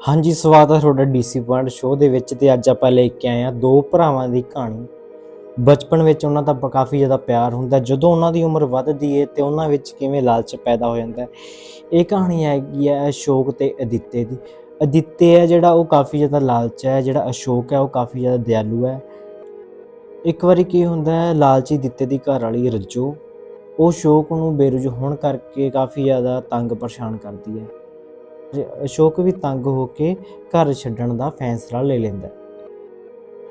ਹਾਂਜੀ, ਸਵਾਗਤ ਹੈ ਤੁਹਾਡਾ ਡੀਸੀ ਪੁਆਇੰਟ ਸ਼ੋਅ ਦੇ ਵਿੱਚ ਤੇ ਅੱਜ ਆਪਾਂ ਲੈ ਕੇ ਆਏ ਆ ਦੋ ਭਰਾਵਾਂ ਦੀ ਕਹਾਣੀ। ਬਚਪਨ ਵਿੱਚ ਉਹਨਾਂ ਦਾ ਕਾਫੀ ਜ਼ਿਆਦਾ ਪਿਆਰ ਹੁੰਦਾ ਜਦੋਂ ਉਹਨਾਂ ਦੀ ਉਮਰ ਵੱਧਦੀ ਹੈ ਤੇ ਉਹਨਾਂ ਵਿੱਚ ਕਿਵੇਂ ਲਾਲਚ ਪੈਦਾ ਹੋ ਜਾਂਦਾ ਹੈ। ਇਹ ਕਹਾਣੀ ਹੈਗੀ ਹੈ ਅਸ਼ੋਕ ਤੇ ਅਦਿੱਤੇ ਦੀ। ਅਦਿੱਤੇ ਹੈ ਜਿਹੜਾ ਉਹ ਕਾਫੀ ਜ਼ਿਆਦਾ ਲਾਲਚ ਹੈ, ਜਿਹੜਾ ਅਸ਼ੋਕ ਹੈ ਉਹ ਕਾਫੀ ਜ਼ਿਆਦਾ ਦਿਆਲੂ ਹੈ। ਇੱਕ ਵਾਰੀ ਕੀ ਹੁੰਦਾ ਹੈ, ਲਾਲਚੀ ਦਿੱਤੇ ਦੀ ਘਰ ਵਾਲੀ ਰੱਜੋ। ਉਹ ਅਸ਼ੋਕ ਨੂੰ ਬੇਰੁਜ਼ ਹੋਣ ਕਰਕੇ ਕਾਫੀ ਜ਼ਿਆਦਾ ਤੰਗ ਪਰੇਸ਼ਾਨ ਕਰਦੀ ਹੈ। ਅਸ਼ੋਕ ਵੀ ਤੰਗ ਹੋ ਕੇ ਘਰ ਛੱਡਣ ਦਾ ਫੈਸਲਾ ਲੈ ਲੈਂਦਾ ਹੈ।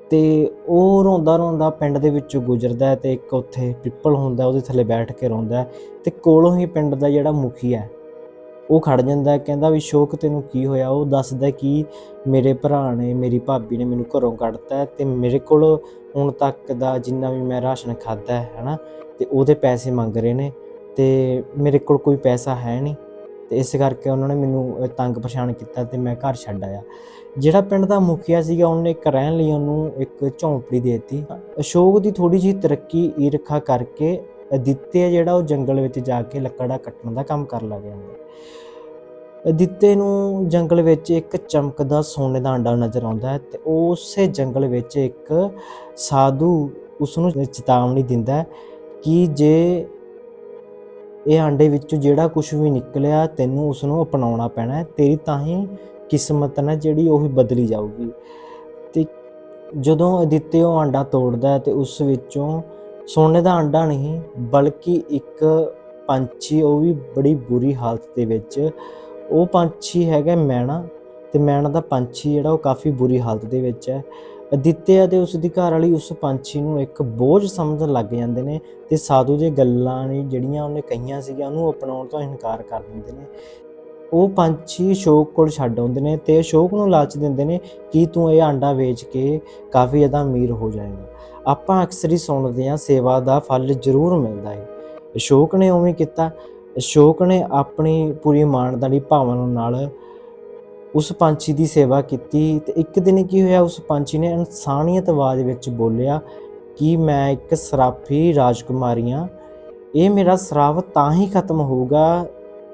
ਤੇ ਉਹ ਰੋਂਦਾ ਰੋਂਦਾ ਪਿੰਡ ਦੇ ਵਿੱਚੋਂ ਗੁਜ਼ਰਦਾ ਹੈ ਤੇ ਇੱਕ ਉੱਥੇ ਪਿੱਪਲ ਹੁੰਦਾ, ਉਹਦੇ ਥੱਲੇ ਬੈਠ ਕੇ ਰੋਂਦਾ ਹੈ ਤੇ ਕੋਲੋਂ ਹੀ ਪਿੰਡ ਦਾ ਜਿਹੜਾ ਮੁਖੀ ਹੈ, ਉਹ ਖੜ ਜਾਂਦਾ ਕਹਿੰਦਾ ਵੀ ਅਸ਼ੋਕ ਤੈਨੂੰ ਕੀ ਹੋਇਆ ਉਹ ਦੱਸਦਾ ਕਿ ਮੇਰੇ ਭਰਾ ਨੇ, ਮੇਰੀ ਭਾਬੀ ਨੇ ਮੈਨੂੰ ਘਰੋਂ ਕੱਢਤਾ ਹੈ ਤੇ ਮੇਰੇ ਕੋਲ ਹੁਣ ਤੱਕ ਦਾ ਜਿੰਨਾ ਵੀ ਮੈਂ ਰਾਸ਼ਨ ਖਾਦਾ ਹੈ, ਹਨਾ, ਤੇ ਉਹਦੇ ਪੈਸੇ ਮੰਗ ਰਹੇ ਨੇ ਤੇ ਮੇਰੇ ਕੋਲ ਕੋਈ ਪੈਸਾ ਹੈ ਨਹੀਂ ਤੇ ਇਸ ਕਰਕੇ ਉਹਨਾਂ ਨੇ ਮੈਨੂੰ ਤੰਗ ਪਰੇਸ਼ਾਨ ਕੀਤਾ ਤੇ ਮੈਂ ਘਰ ਛੱਡ ਆਇਆ। ਜਿਹੜਾ ਪਿੰਡ ਦਾ ਮੁਖੀਆ ਸੀਗਾ, ਉਹਨੇ ਇੱਕ ਰਹਿਣ ਲਈ ਉਹਨੂੰ ਇੱਕ ਝੌਂਪੜੀ ਦੇ ਦਿੱਤੀ। ਅਸ਼ੋਕ ਦੀ ਥੋੜੀ ਜਿਹੀ ਤਰੱਕੀ, ਈਰਖਾ ਕਰਕੇ ਅਦਿੱਤੇ ਜਿਹੜਾ ਉਹ ਜੰਗਲ ਵਿੱਚ ਜਾ ਕੇ ਲੱਕੜਾ ਕੱਟਣ ਦਾ ਕੰਮ ਕਰਨ ਲੱਗ ਜਾਂਦਾ। ਅਦਿੱਤੇ ਨੂੰ ਜੰਗਲ ਵਿੱਚ ਇੱਕ ਚਮਕਦਾ ਸੋਨੇ ਦਾ ਅੰਡਾ ਨਜ਼ਰ ਆਉਂਦਾ ਹੈ ਤੇ ਉਸੇ ਜੰਗਲ ਵਿੱਚ ਇੱਕ ਸਾਧੂ ਉਸ ਨੂੰ ਚੇਤਾਵਨੀ ਦਿੰਦਾ ਕਿ ਜੇ ਇਹ ਆਂਡੇ ਵਿੱਚੋਂ ਜਿਹੜਾ ਕੁਝ ਵੀ ਨਿਕਲਿਆ ਤੈਨੂੰ ਉਸ ਨੂੰ ਅਪਣਾਉਣਾ ਪੈਣਾ ਤੇਰੀ ਤਾਂ ਹੀ ਕਿਸਮਤ ਨਾ ਜਿਹੜੀ ਉਹ ਵੀ ਬਦਲੀ ਜਾਊਗੀ। ਤੇ ਜਦੋਂ ਅਦਿੱਤੇ ਉਹ ਆਂਡਾ ਤੋੜਦਾ ਹੈ ਤੇ ਉਸ ਵਿੱਚੋਂ ਸੋਨੇ ਦਾ ਆਂਡਾ ਨਹੀਂ, ਬਲਕਿ ਇੱਕ ਪੰਛੀ, ਉਹ ਵੀ ਬੜੀ ਬੁਰੀ ਹਾਲਤ ਦੇ ਵਿੱਚ। ਉਹ ਪੰਛੀ ਹੈਗਾ ਮੈਣਾ, ਤੇ ਮੈਣਾ ਦਾ ਪੰਛੀ ਜਿਹੜਾ ਉਹ ਕਾਫੀ ਬੁਰੀ ਹਾਲਤ ਦੇ ਵਿੱਚ ਹੈ। ਅਦਿੱਤੇ ਅਤੇ ਉਸ ਦੀ ਘਰ ਵਾਲੀ ਉਸ ਪੰਛੀ ਨੂੰ ਇੱਕ ਬੋਝ ਸਮਝਣ ਲੱਗ ਜਾਂਦੇ ਨੇ ਤੇ ਸਾਧੂ ਦੀਆਂ ਗੱਲਾਂ ਨੇ ਜਿਹੜੀਆਂ ਉਹਨੇ ਕਹੀਆਂ ਸੀਗੀਆਂ, ਉਹਨੂੰ ਅਪਣਾਉਣ ਤੋਂ ਇਨਕਾਰ ਕਰ ਦਿੰਦੇ ਨੇ। ਉਹ ਪੰਛੀ ਅਸ਼ੋਕ ਕੋਲ ਛੱਡ ਆਉਂਦੇ ਨੇ ਤੇ ਅਸ਼ੋਕ ਨੂੰ ਲਾਲਚ ਦਿੰਦੇ ਨੇ ਕਿ ਤੂੰ ਇਹ ਆਂਡਾ ਵੇਚ ਕੇ ਕਾਫੀ ਜ਼ਿਆਦਾ ਅਮੀਰ ਹੋ ਜਾਏਗਾ। ਆਪਾਂ ਅਕਸਰ ਹੀ ਸੁਣਦੇ ਹਾਂ, ਸੇਵਾ ਦਾ ਫਲ ਜ਼ਰੂਰ ਮਿਲਦਾ ਹੈ ਅਸ਼ੋਕ ਨੇ ਉਵੇਂ ਕੀਤਾ। ਅਸ਼ੋਕ ਨੇ ਆਪਣੀ ਪੂਰੀ ਇਮਾਨਦਾਰੀ ਭਾਵਨਾ ਨਾਲ ਉਸ ਪੰਛੀ ਦੀ ਸੇਵਾ ਕੀਤੀ ਤੇ ਇੱਕ ਦਿਨ ਕੀ ਹੋਇਆ, ਉਸ ਪੰਛੀ ਨੇ ਇਨਸਾਨੀਅਤ ਆਵਾਜ਼ ਵਿੱਚ ਬੋਲਿਆ ਕਿ ਮੈਂ ਇੱਕ ਸਰਾਫੀ ਰਾਜਕੁਮਾਰੀ ਹਾਂ ਇਹ ਮੇਰਾ ਸਰਾਫ ਤਾਂ ਹੀ ਖਤਮ ਹੋਊਗਾ,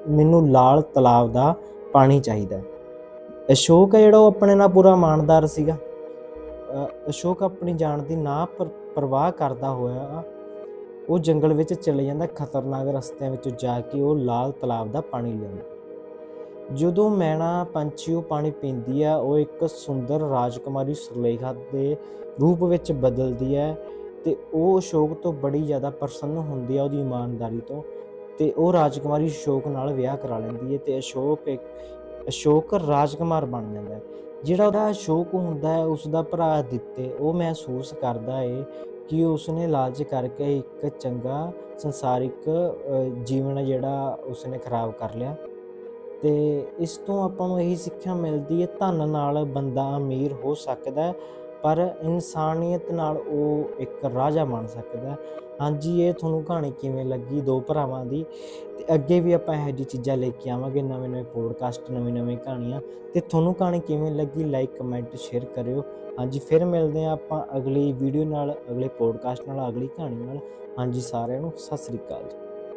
ਮੈਨੂੰ ਲਾਲ ਤਲਾਬ ਦਾ ਪਾਣੀ ਚਾਹੀਦਾ ਅਸ਼ੋਕ ਹੈ ਜਿਹੜਾ ਉਹ ਆਪਣੇ ਨਾਲ ਪੂਰਾ ਇਮਾਨਦਾਰ ਸੀਗਾ। ਅਸ਼ੋਕ ਆਪਣੀ ਜਾਨ ਦੀ ਨਾ ਪਰਵਾਹ ਕਰਦਾ ਹੋਇਆ, ਉਹ ਜੰਗਲ ਵਿੱਚ ਚਲੇ ਜਾਂਦਾ ਖਤਰਨਾਕ ਰਸਤਿਆਂ ਵਿੱਚੋਂ ਜਾ ਕੇ ਉਹ ਲਾਲ ਤਲਾਬ ਦਾ ਪਾਣੀ ਲੈਂਦਾ ਜਦੋਂ ਮੈਣਾ ਪੰਛੀ ਉਹ ਪਾਣੀ ਪੀਂਦੀ ਹੈ, ਉਹ ਇੱਕ ਸੁੰਦਰ ਰਾਜਕੁਮਾਰੀ ਸੁਲੇਖਾ ਦੇ ਰੂਪ ਵਿੱਚ ਬਦਲਦੀ ਹੈ ਤੇ ਉਹ ਅਸ਼ੋਕ ਤੋਂ ਬੜੀ ਜ਼ਿਆਦਾ ਪ੍ਰਸੰਨ ਹੁੰਦੀ ਹੈ ਉਹਦੀ ਇਮਾਨਦਾਰੀ ਤੋਂ ਤੇ ਉਹ ਰਾਜਕੁਮਾਰੀ ਅਸ਼ੋਕ ਨਾਲ ਵਿਆਹ ਕਰਾ ਲੈਂਦੀ ਹੈ ਤੇ ਅਸ਼ੋਕ ਇੱਕ ਅਸ਼ੋਕ ਰਾਜਕੁਮਾਰ ਬਣ ਜਾਂਦਾ ਹੈ। ਜਿਹੜਾ ਉਹਦਾ ਅਸ਼ੋਕ ਹੁੰਦਾ ਹੈ ਉਸ ਦਾ ਭਰਾ ਦਿੱਤੇ ਉਹ ਮਹਿਸੂਸ ਕਰਦਾ ਹੈ ਕਿ ਉਸਨੇ ਲਾਲਚ ਕਰਕੇ ਇੱਕ ਚੰਗਾ ਸੰਸਾਰਿਕ ਜੀਵਨ ਜਿਹੜਾ ਉਸਨੇ ਖਰਾਬ ਕਰ ਲਿਆ। ਤੇ ਇਸ ਤੋਂ ਆਪਾਂ ਨੂੰ ਇਹੀ ਸਿੱਖਿਆ ਮਿਲਦੀ ਹੈ, ਧਨ ਨਾਲ ਬੰਦਾ ਅਮੀਰ ਹੋ ਸਕਦਾ ਪਰ ਇਨਸਾਨੀਅਤ ਨਾਲ ਉਹ ਇੱਕ ਰਾਜਾ ਬਣ ਸਕਦਾ ਹਾਂਜੀ, ਇਹ ਤੁਹਾਨੂੰ ਕਹਾਣੀ ਕਿਵੇਂ ਲੱਗੀ ਦੋ ਭਰਾਵਾਂ ਦੀ? ਤੇ ਅੱਗੇ ਵੀ ਆਪਾਂ ਇਹੋ ਜਿਹੀ ਚੀਜ਼ਾਂ ਲੈ ਕੇ ਆਵਾਂਗੇ ਨਵੇਂ ਨਵੇਂ ਪੋਡਕਾਸਟ ਨਵੀਂ ਨਵੀਂ ਕਹਾਣੀਆਂ। ਤੇ ਤੁਹਾਨੂੰ ਕਹਾਣੀ ਕਿਵੇਂ ਲੱਗੀ ਲਾਈਕ ਕਮੈਂਟ ਸ਼ੇਅਰ ਕਰਿਓ। ਹਾਂਜੀ, ਫਿਰ ਮਿਲਦੇ ਹਾਂ ਆਪਾਂ ਅਗਲੀ ਵੀਡੀਓ ਨਾਲ, ਅਗਲੇ ਪੋਡਕਾਸਟ ਨਾਲ, ਅਗਲੀ ਕਹਾਣੀ ਨਾਲ। ਹਾਂਜੀ, ਸਾਰਿਆਂ ਨੂੰ ਸਤਿ ਸ੍ਰੀ ਅਕਾਲ ਜੀ।